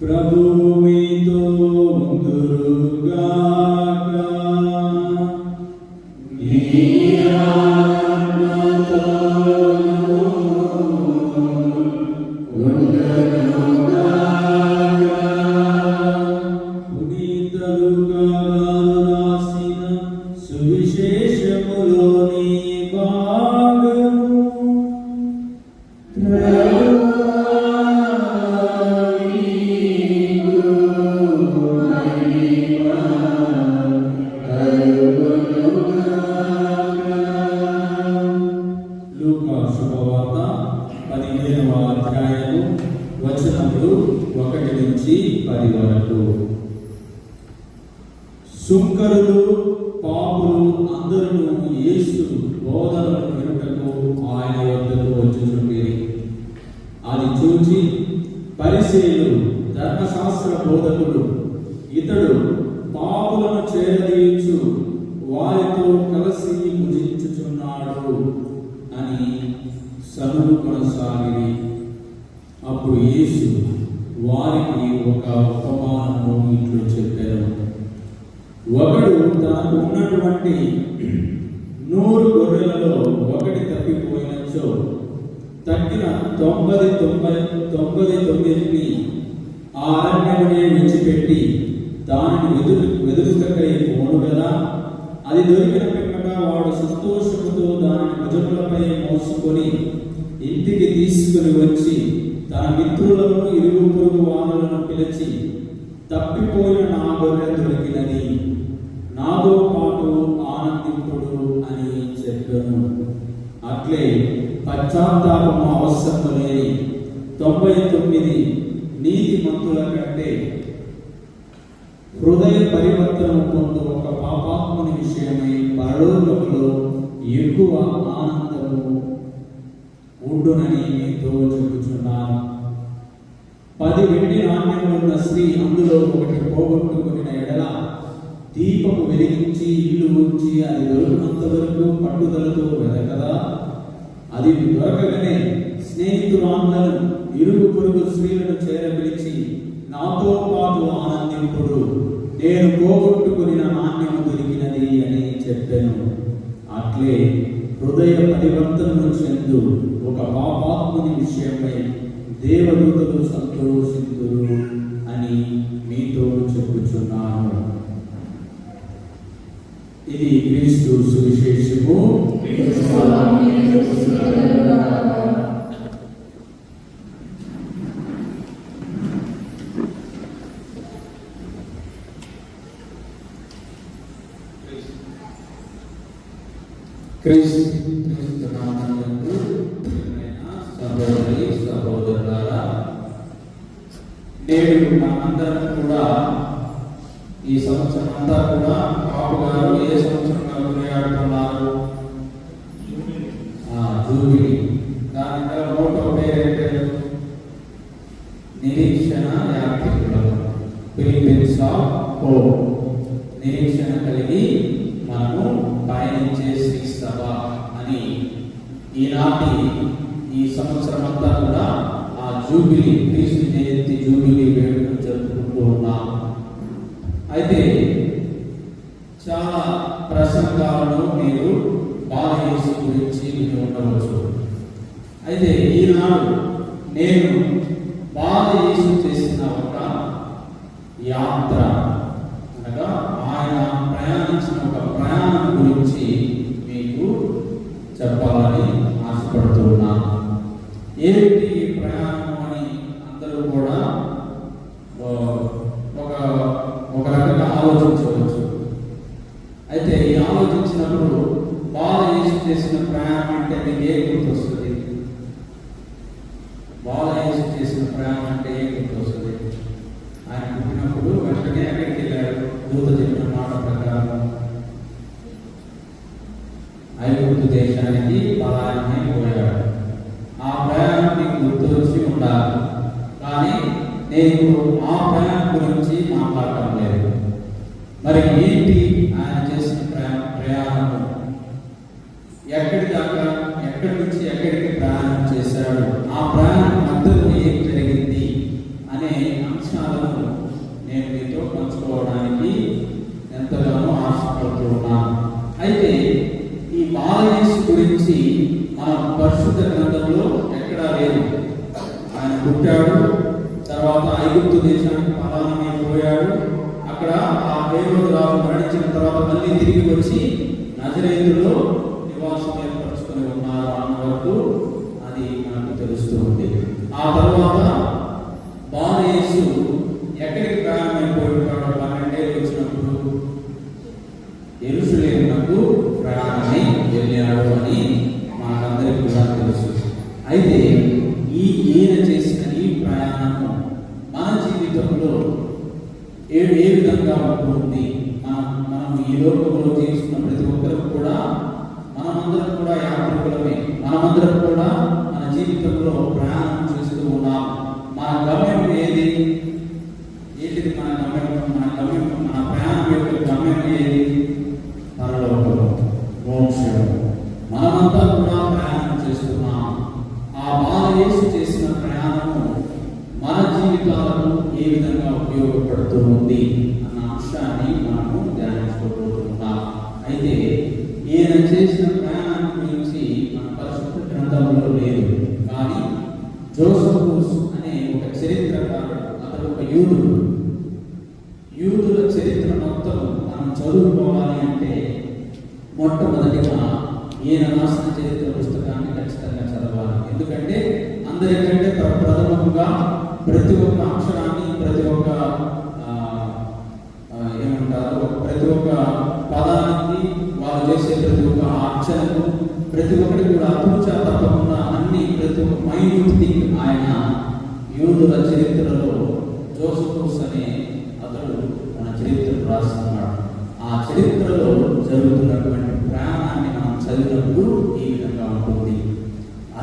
ప్రభు మీతో ఉందురుగాక. వారులను తప్పిపోయిన నా గొర్రె దొరికినది నాతో పాటు ఆనందింపుడు అని చెప్పాను. అట్లే పశ్చాత్తాపము అవసరం లేని తొంభై తొమ్మిది నీతి మంతుల కంటే హృదయ పరివర్తన పొందు ఒక పాపాత్ముని విషయమై పరలోకంలో ఎక్కువ ఆనందము ఉండునని మీతో పది వెండి నాణ్యములున్న స్త్రీ అందులో ఒకటి పోగొట్టుకుని ఎడల దీపము వెలిగించి ఇల్లు ఉంచి అది దొరికినంత వరకు పట్టుదలతో వెతకదా అది దొరకగానే స్నేహితురాందరూ ఇరుగు పొరుగు స్త్రీలను చేరపిలిచి నాతో పాటు ఆనందింపుడు. నేను పోగొట్టుకుని నాణ్యము దొరికినది అని చెప్పాను. అట్లే హృదయ పరివర్తనను చెందు ఒక పాపాత్ముని విషయమై దేవదూతలు సంతోషితులు అని మీతో చెప్పుచున్నాను. ఇది క్రీస్తు సువిశేషము. క్రీస్తు ఆఫ్ హోప్ నిరీక్షణ కలిగి మనము పయనించే శ్రీస్తవ అని ఈనాటి ఈ సంవత్సరం అంతా కూడా ఆ జూబిలీ క్రీస్తు జయంతి జూబిలీ వేడుకలు జరుపుకుంటూ ఉన్నాం. అయితే చాలా ప్రసంగాలను మీరు బాలయేసు గురించి మీరు ఉండవచ్చు. అయితే ఈనాడు నేను చేసిన అంటే ఏ గుర్తొస్తుంది? ఆయన పుట్టినప్పుడు వెంటనే అక్కడికి వెళ్ళారు భూత జన్మ వారు మరణించిన తర్వాత మళ్ళీ తిరిగి వచ్చి నజరేతుల్లో నివాసం ఏర్పరచుకొని ఉన్నారు అన్న వరకు అది మనకు తెలుస్తూ ఉంది. ఆ తర్వాత బాలయేసు ఎక్కడికి ప్రారంభమైపోయి ఉంటాడు పన్నెండేళ్ళు వచ్చినప్పుడు ఎరుసలేమునకు ప్రయాణమై వెళ్ళాడు అని కాలము ఏ విధంగా ఉపయోగపడుతుంది అన్న అంశాన్ని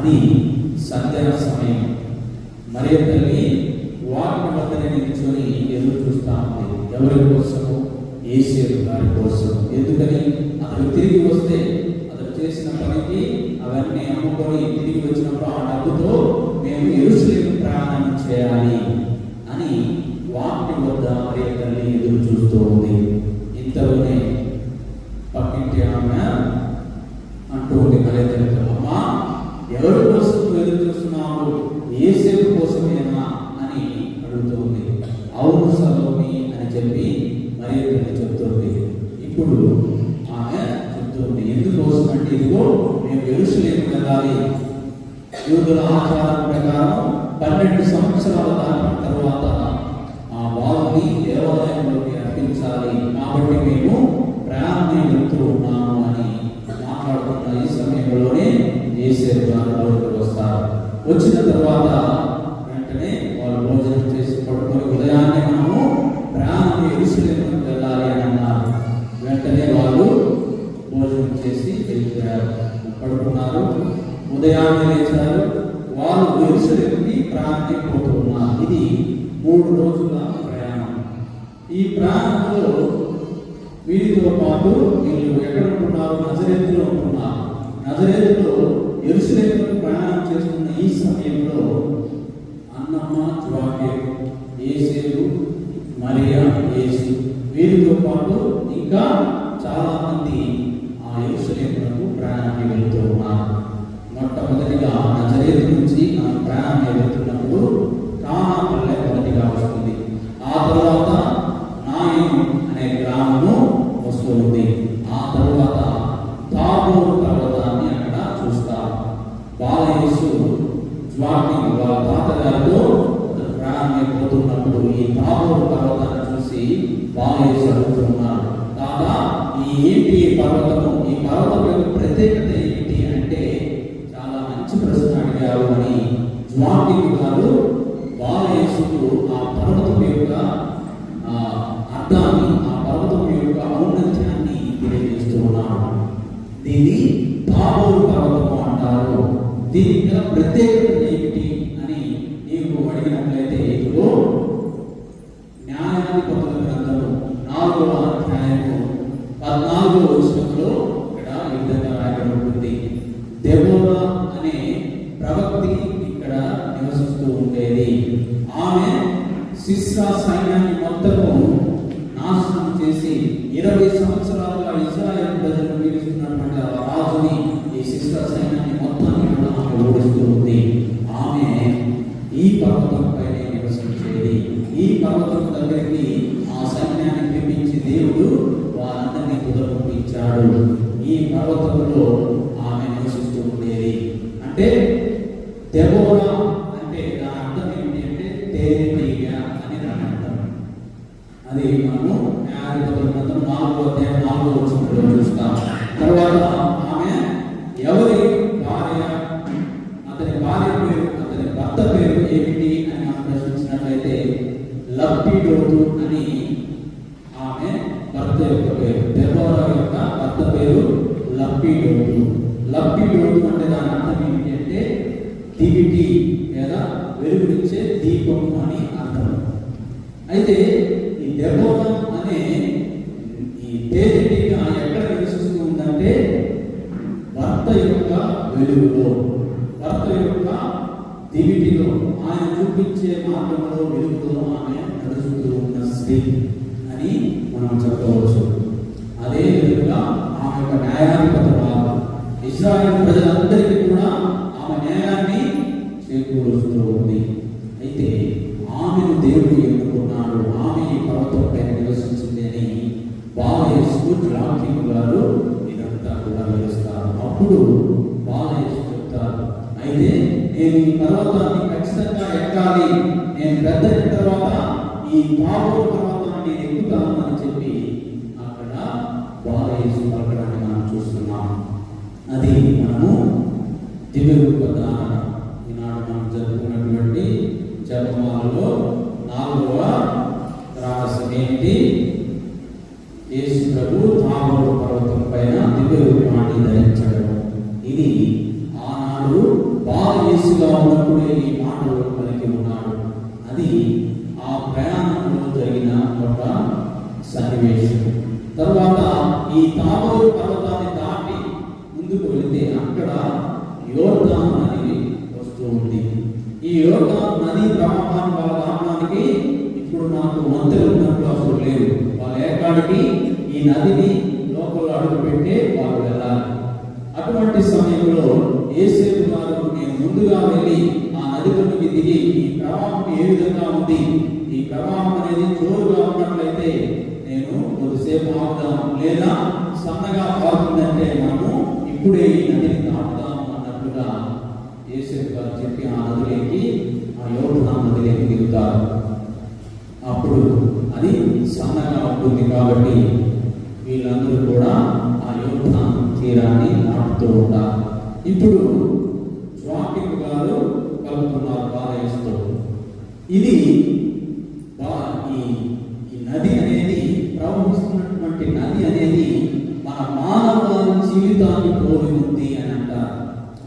అది సంధ్యా సమయం. మరియు తల్లి వాటి వద్దనే నిల్చొని ఎదురు చూస్తా ఉంది. ఎవరి కోసము? ఏసేరు గారి కోసం ఎందుకని? అతను తిరిగి వస్తే అతను చేసిన పనికి అవన్నీ అమ్ముకొని తిరిగి వచ్చినప్పుడు ఆ డబ్బుతో మేము ఎరుసలేని ప్రయాణం చేయాలి. జ్ఞానాన్ని పొందిన గ్రంథము నాలుగవ అధ్యాయము పద్నాలుగో వచనంలో ఇక్కడ ఈ విధంగా రాయబడి ఉంటుంది. దెబోరా అనే ప్రవక్తి ఇక్కడ నివసిస్తూ ఉండేది. ఆమె శిశ్రా período అప్పుడు బాగా చెప్తారు. అయితే నేను ఈ పర్వతాన్ని ఖచ్చితంగా ఎక్కాలి. నేను పెద్ద తర్వాత ఈ పాపం తర్వాత నేను ఎక్కుతాను. ఈ యోగ నది ప్రవాహాన్ని వాళ్ళ ఆహ్వానికి ఇప్పుడు నాకు మంత్రులు ఉన్నట్లు అసలు లేదు. వాళ్ళ ఏకాడికి ఈ నదిని లోపల అడుగు పెట్టే వాళ్ళు వెళ్ళాలి. అటువంటి సమయంలో ఏసేపు వారు నేను ముందుగా వెళ్ళి ఆ నది నదిలోకి దిగి ఈ ప్రవాహం ఏ విధంగా ఉంది? ఈ ప్రవాహం అనేది జోరుగా ఉన్నట్లయితే నేను కొద్దిసేపు ఆగుదాం లేదా సన్నగా పారుతుందంటే మనము ఇప్పుడే ఈ నదిని ఏసేపు గారు చెప్పి ఆ నదిలోకి ఆ యోధన నదిలోకి దిగుతారు అప్పుడు అది సన్నగా ఉంటుంది కాబట్టి వీళ్ళందరూ కూడా ఆ యోధన తీరాన్ని ఆపుతూ ఉంటారు. ఇప్పుడు వాకింగ్ గారు కలుపుతున్నారు పారేస్తూ ఇది ఈ నది అనేది ప్రవహిస్తున్నటువంటి నది అనేది మన మానవ జీవితాన్ని పోలి ఉంది అని అంటారు.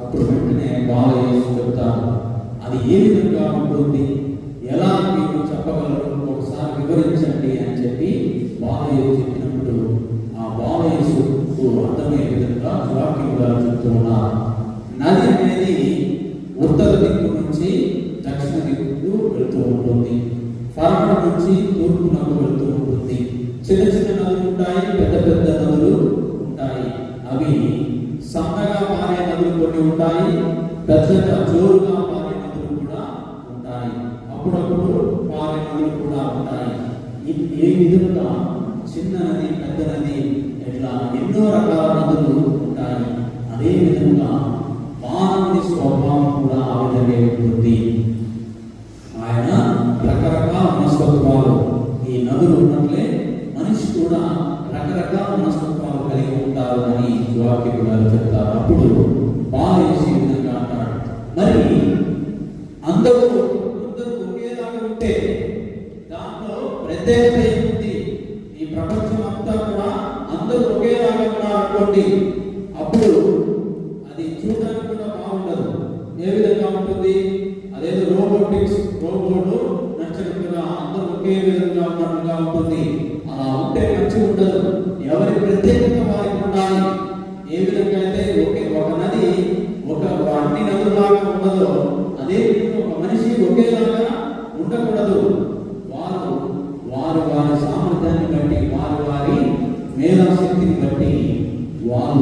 అప్పుడు వెంటనే బాల చెప్తాను అది ఏ విధంగా ఉంటుంది? ఎలా మీరు చెప్పగలరు? ఒకసారి వివరించండి అని చెప్పి బాల இது தான் சின்ன நதி பெரிய நதி எல்லாம் இன்னொரு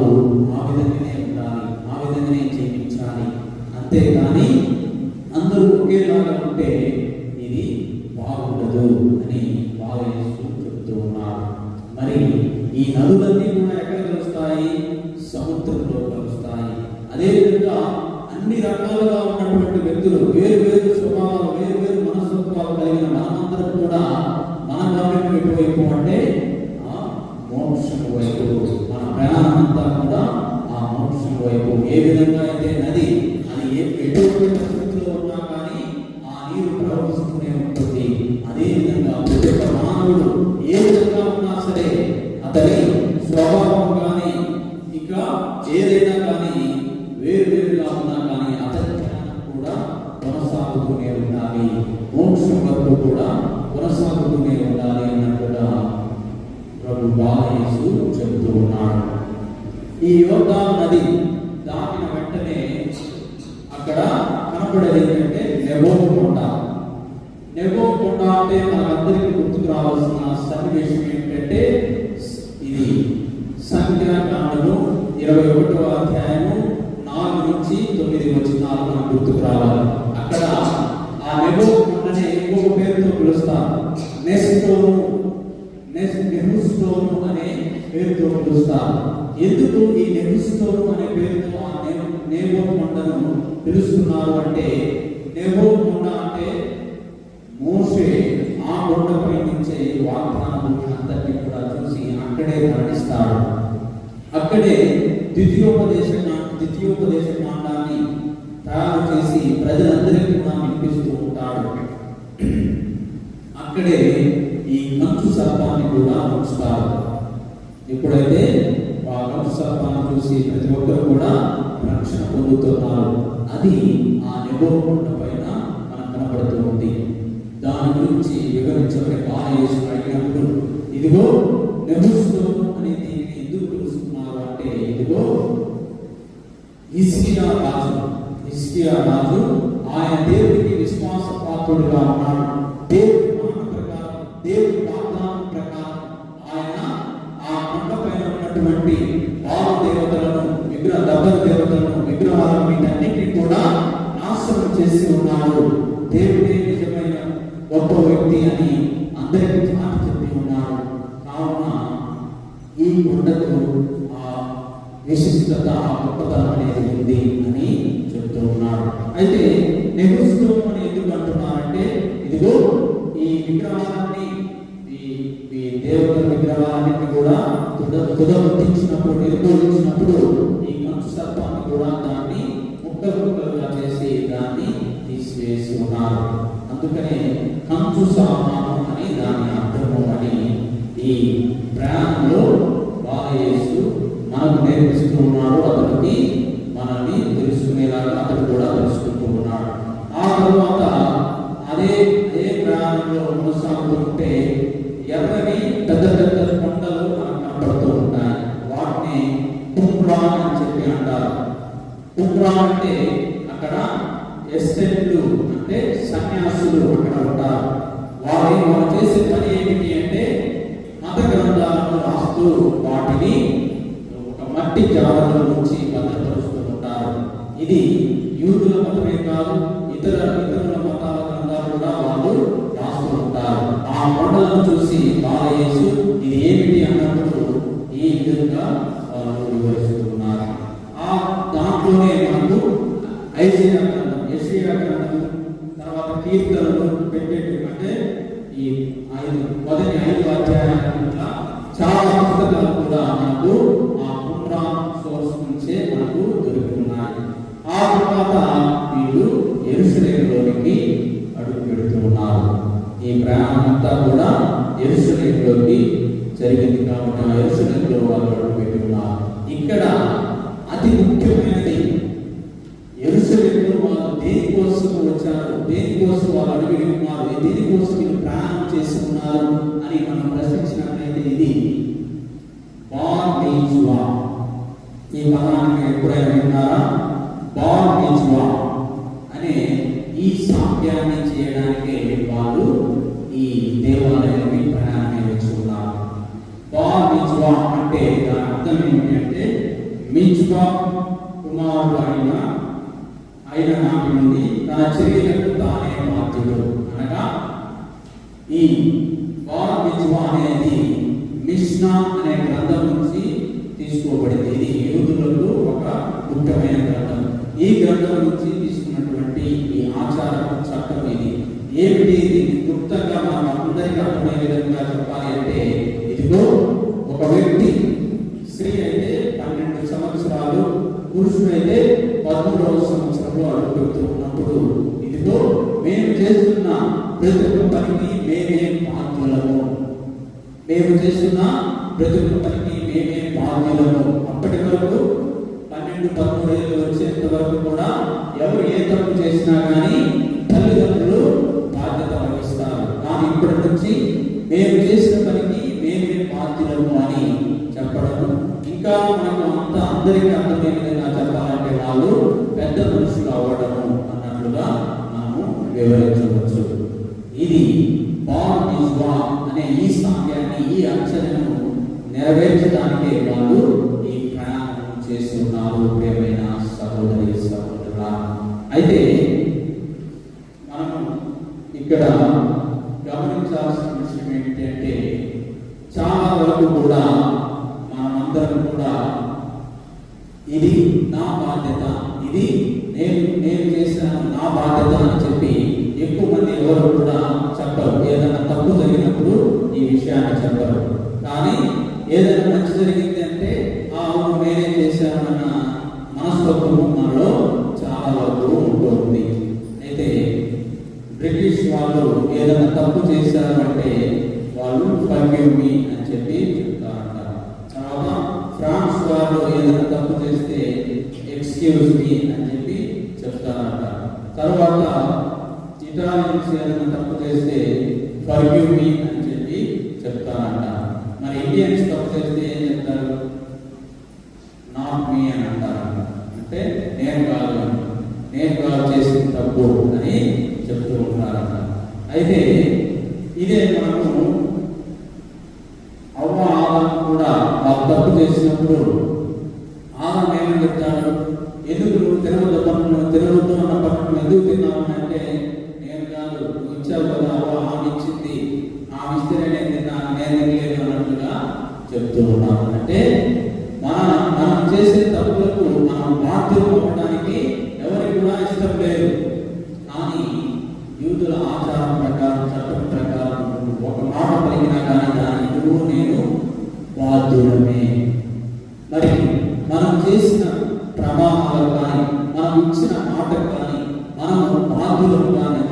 వాళ్ళు ఆ విధంగానే ఉండాలి ఆ విధంగానే జీవించాలి. అంతేగాని కొనసాగుతూనే ఉండాలి అన్నట్టుగా ప్రభు బాలయేసు చెబుతూ ఉన్నాడు. ఈ యోగా నది దాటిన వెంటనే అక్కడ కనపడేది ఏంటంటే నెబో కొండ నెబో కొండ అంటే మనందరికీ గుర్తుకు రావాల్సిన సన్నివేశం ఏంటంటే ఇది సంఖ్యాకాండము ఇరవై ఒకటో అధ్యాయము నాలుగు నుంచి తొమ్మిది వచ్చినాలు మనకు గుర్తుకు రావాలి అక్కడ ఆ నెబో కొండని ఇంకొక పేరుతో పిలుస్తారు నెస్టోను నెక్స్ట్ నెహుస్టోను అనే పేరుతో పిలుస్తారు ఎందుకు ఈ నెహుస్టోను అనే పేరుతో ఆ నే- నేబో కొండను పిలుస్తున్నారు అంటే నేబో కొండ అంటే మోసే ఆ కొండపై నుంచే వాగ్దాన భూమిని అంతటినీ కూడా చూసి అక్కడే మరణిస్తాడు అక్కడే ద్వితీయోపదేశ ద్వితీయోపదేశ కాండాన్ని తయారు చేసి ప్రజలందరికీ కూడా వినిపిస్తూ ఉంటాడు అక్కడే ఈ కంచు సర్పాన్ని కూడా ఉంచుతారు. ఎప్పుడైతే ఆ కంచు సర్పాన్ని చూసి ప్రతి ఒక్కరు కూడా రక్షణ పొందుతున్నారు అది ఆ నెబోకొండ పైన మనకు కనబడుతూ ఉంది. దాని గురించి వివరించబడి బాలయేసు అడిగినప్పుడు ఇదిగో నెబుస్టోను అనేది ఎందుకు పిలుస్తున్నారు అంటే ఇదిగో ఇస్కియా రాజు ఇస్కియా రాజు ఆయన దేవుడికి విశ్వాస పాత్రుడుగా ఉన్నాడు. దేవుడి మాట ప్రకారం దేవుడి వాగ్దానం ప్రకారం ఆయన ఆ కొండ పైన ఉన్నటువంటి బాల దేవతలను విగ్రహ దబ్బర దేవతలను విగ్రహాలను వీటన్నిటిని కూడా నాశనం చేసి ఉన్నాడు. దేవుడే నిజమైన గొప్ప వ్యక్తి అని అందరికీ చాటి చెప్పి ఉన్నాడు. కావున ఈ కొండకు ఆ విశిష్టత ఆ గొప్పతనం అనేది ఉంది అని చెప్తూ ఉన్నాడు. అయితే నెగుస్తూ అని ఎందుకు అంటున్నారంటే ఇదిగో ఈ విగ్రహాన్ని ఈ దేవత విగ్రహాన్ని కూడా తుద నిర్మూలించినప్పుడు ఈ కంచు కూడా దాన్ని ముక్కలు ముక్కలుగా చేసి దాన్ని తీసివేసి ఉన్నారు. అందుకనే కంచు సామాను అని దాని అర్థము అని ఈ ప్రయాణంలో బాలయేసు మనకు నేర్పిస్తూ ఉన్నారు. అతనికి అక్కడ ఎస్టెంట్లు అంటే సన్యాసులు అక్కడ ఉంటారు వారి వారు చేసే పని ఏమిటి అంటే మత గ్రంథాలను రాస్తూ వాటిని ఒక మట్టి జాలలో నుంచి భద్రపరుస్తూ ఉంటారు ఇది యూదుల మతమే కాదు ఇతర ఇతరుల మతాల గ్రంథాలు కూడా వాళ్ళు రాస్తూ ఉంటారు ఆ మోడల్ను చూసి బాలయేసు ఇది ఏమిటి అన్నప్పుడు ఈ విధంగా వాళ్ళు వివరిస్తారు ఐజియా గ్రంథం యెషయా గ్రంథం తర్వాత కీర్తనలు పెట్టేటి అంటే ఈ ఐదు మొదటి ఐదు అధ్యాయాలు చాలా పుస్తకాలు కూడా మనకు ఆ కుమ్రాన్ సోర్స్ నుంచే మనకు దొరుకుతున్నాయి. ఆ తర్వాత వీళ్ళు ఎరుసలేంలోనికి అడుగు పెడుతున్నారు ఈ ప్రయాణం అంతా కూడా ఎరుసలేంలోకి జరిగింది కాబట్టి ఆ ఎరుసలేంలో వాళ్ళు అడుగు పెట్టున్నారు ఇక్కడ అతి ముఖ్యమైన దేనికోసం వాళ్ళు అడిగి ఉన్నారు దేనికోసం వీళ్ళు ప్రయాణం చేస్తున్నారు అని మనం ఏమిటి ఇది? క్లుప్తంగా మనం అందరికీ అర్థమయ్యే విధంగా చెప్పాలి అంటే ఇదిగో ఒక వ్యక్తి స్త్రీ అయితే పన్నెండు సంవత్సరాలు పురుషుడైతే పదమూడవ సంవత్సరంలో అడుగుపెడుతూ ఉన్నప్పుడు ఇదిగో మేము చేస్తున్న ప్రతి ఒక్క పనికి మేమే బాధ్యులము. మేము చేస్తున్న ప్రతి ఒక్క పనికి మేమే బాధ్యులము. అప్పటి వరకు పన్నెండు పదమూడు ఏళ్ళు వచ్చేంత వరకు కూడా ఎవరు ఏ తప్పు చేసినా కానీ ప్రయాణం చేస్తున్నారు ప్రియమైన సహోదరి సహోదరుల అయితే మనం ఇక్కడ గమనించాల్సిన విషయం ఏంటంటే చాలా వరకు కూడా మనమందరం కూడా ఇది నా బాధ్యత ఇది నేను నేను చేసిన నా బాధ్యత అని చెప్పి ఎక్కువ మంది ఎవరు కూడా చెప్పరు. ఏదైనా తప్పు జరిగినప్పుడు ఈ విషయాన్ని చెప్పరు. కానీ ఏదైనా మంచి జరిగింది అంటే ఆ అవును నేనే చేశాను అన్న మనస్తత్వము మనలో చాలా వరకు ఉంటుంది అయితే బ్రిటిష్ వాళ్ళు ఏదైనా తప్పు చేశారు అంటే వాళ్ళు ఫర్గివ్ మీ అని చెప్పి చెప్తారంట తర్వాత ఫ్రాన్స్ వాళ్ళు ఏదైనా తప్పు చేస్తే ఎక్స్క్యూజ్ మీ అని చెప్పి చెప్తారంట తర్వాత ఇటాలియన్స్ ఏదైనా తప్పు చేస్తే ఫర్గ్యూ మీ అని చెప్పి చెప్తారంట మరి ఇండియన్స్ తప్పు చేస్తే ఏం చెప్తారు? నాట్ మీ అని అంటారు. అంటే నేను కాదు నేను కాదు చేసిన తప్పు అని చెప్తూ ఉంటారంట. అయితే ఇదే మనము అవ్వ ఆదాం కూడా వాళ్ళు తప్పు చేసినప్పుడు ప్రమాణాలకు కానీ మనం ఇచ్చిన మాటకు కానీ మనం బాధ్యులుగా కానీ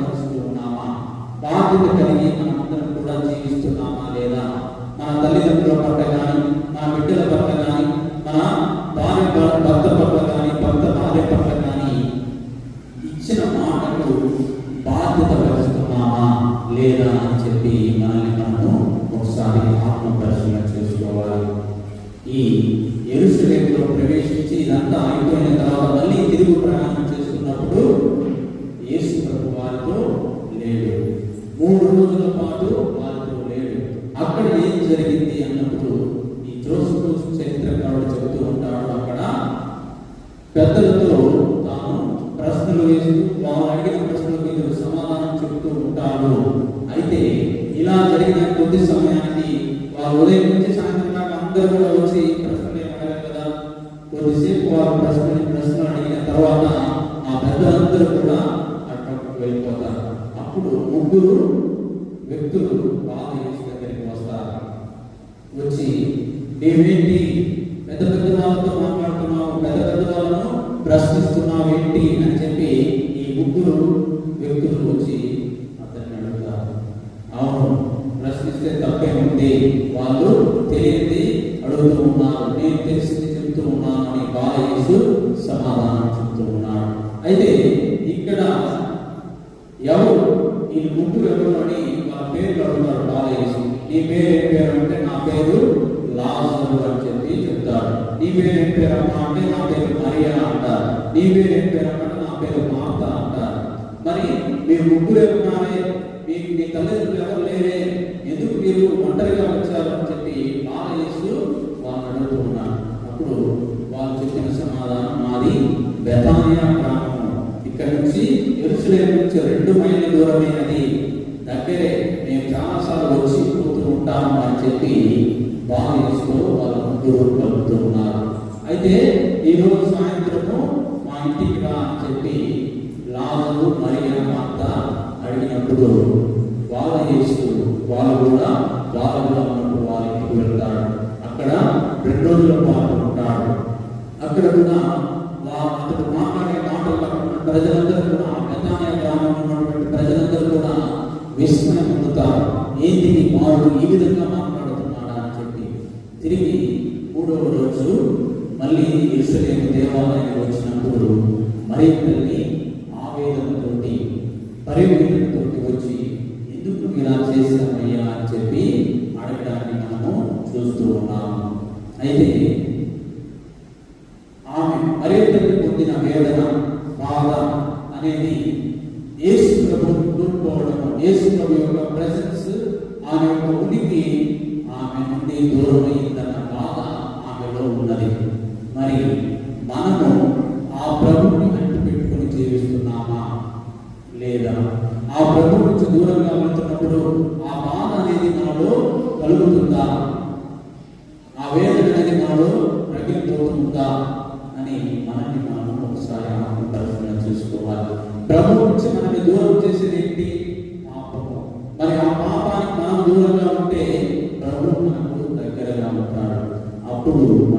జరిగిన కొద్ది సమయాన్ని వారు ఉదయం నుంచి సాయంత్రం దాకా అందరూ కూడా పేరు ఏం పేరు నా పేరు మార్త అంటారు. మరి మీరు ముగ్గురే ఉన్నారే మీకు మీ తల్లిదండ్రులు ఎవరు లేరే ఎందుకు మీరు ఒంటరిగా వచ్చారు అని చెప్పి బాలయేసు వాళ్ళు అడుగుతూ ఉన్నారు అప్పుడు వాళ్ళు చెప్పిన సమాధానం మాది బెతానియా గ్రామం ఇక్కడ ఎరుసలేం నుంచి రెండు మైళ్ళ దూరమే అది. దగ్గరే మేము చాలాసార్లు వచ్చి పోతూ ఉంటాము అని చెప్పి బాధిస్తూ వాళ్ళు ముగ్గురు కలుపుతూ ఉన్నారు. అయితే ఈ రోజు సాయంత్రము ఇంటికి రా అని చెప్పి లాజరు మరియు మాత అడిగినప్పుడు వాళ్ళ యేసు వాళ్ళు కూడా వాళ్ళ కూడా ఉన్నప్పుడు వాళ్ళ ఇంటికి వెళ్తాడు అక్కడ రెండు రోజుల పాటు ఉంటాడు. అక్కడ కూడా అతడు మాట్లాడే మాటలు ప్రజలందరూ కూడా ఆ బెతానియా గ్రామంలో ఉన్నటువంటి ప్రజలందరూ కూడా విస్మయం పొందుతారు. ఏంటి వాడు ఈ విధంగా మాట్లాడుతున్నాడా? అని చెప్పి తిరిగి మూడవ రోజు మళ్ళీ ఇరుసలేము దేవాలయానికి వచ్చినప్పుడు మరి తల్లి ఆవేదనతోటి పరివేదనతోటి వచ్చి ఎందుకు నువ్వు ఇలా చేశామయ్యా అని చెప్పి అడగడాన్ని మనము చూస్తూ ఉన్నాము అయితే ఆమె మరింతటి పొందిన వేదన బాధ అనేది యేసు ప్రభు కోల్పోవడము యేసు ప్రభు యొక్క ప్రెసెన్స్ ఆమె యొక్క ఉనికి ఆమె నుండి దూరమైందన్న బాధ ఆమెలో ఉన్నది మరి మనము ఆ ప్రభువుని అంటు పెట్టుకుని జీవిస్తున్నామా లేదా ఆ ప్రభు నుంచి దూరంగా వెళ్తున్నప్పుడు ఆ బాధ అనేది మనలో కలుగుతుందా ఆ వేదన అనేది మనలో రగిలిపోతుందా అని మనల్ని మనం ఒకసారి ఆత్మ పరిశీలన చేసుకోవాలి ప్రభు నుంచి మనల్ని దూరం చేసేది ఏంటి? పాపము. మరి ఆ పాపానికి మనం దూరంగా ఉంటే ప్రభు మనకు దగ్గరగా ఉంటాడు. అప్పుడు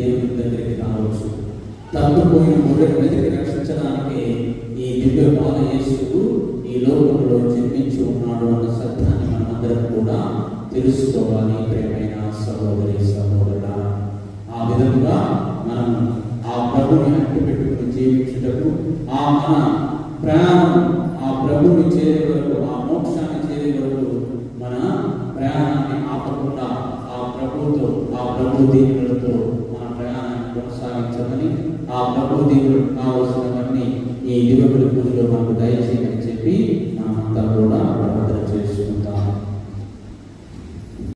దేవుని దగ్గరికి రావచ్చు. తప్పిపోయిన మొదటి వెతికి రక్షించడానికి ఈ దివ్య బాల యేసుకు ఈ లోకంలో జన్మించి ఉన్నాడు అన్న సత్యాన్ని మనమందరం కూడా తెలుసుకోవాలి. ప్రేమైన సహోదరి సహోదరుడా ఆ విధంగా మనం ఆ ప్రభుని అంటు పెట్టుకుని జీవించుటకు ఆ మన ప్రయాణం ఆ ప్రభుని చేరే వరకు ఆ మోక్ష చేరే వరకు మన ప్రయాణాన్ని ఆపకుండా ఆ ప్రభుతో ఆ చేస్తామని ఆ ప్రభు దేవుడు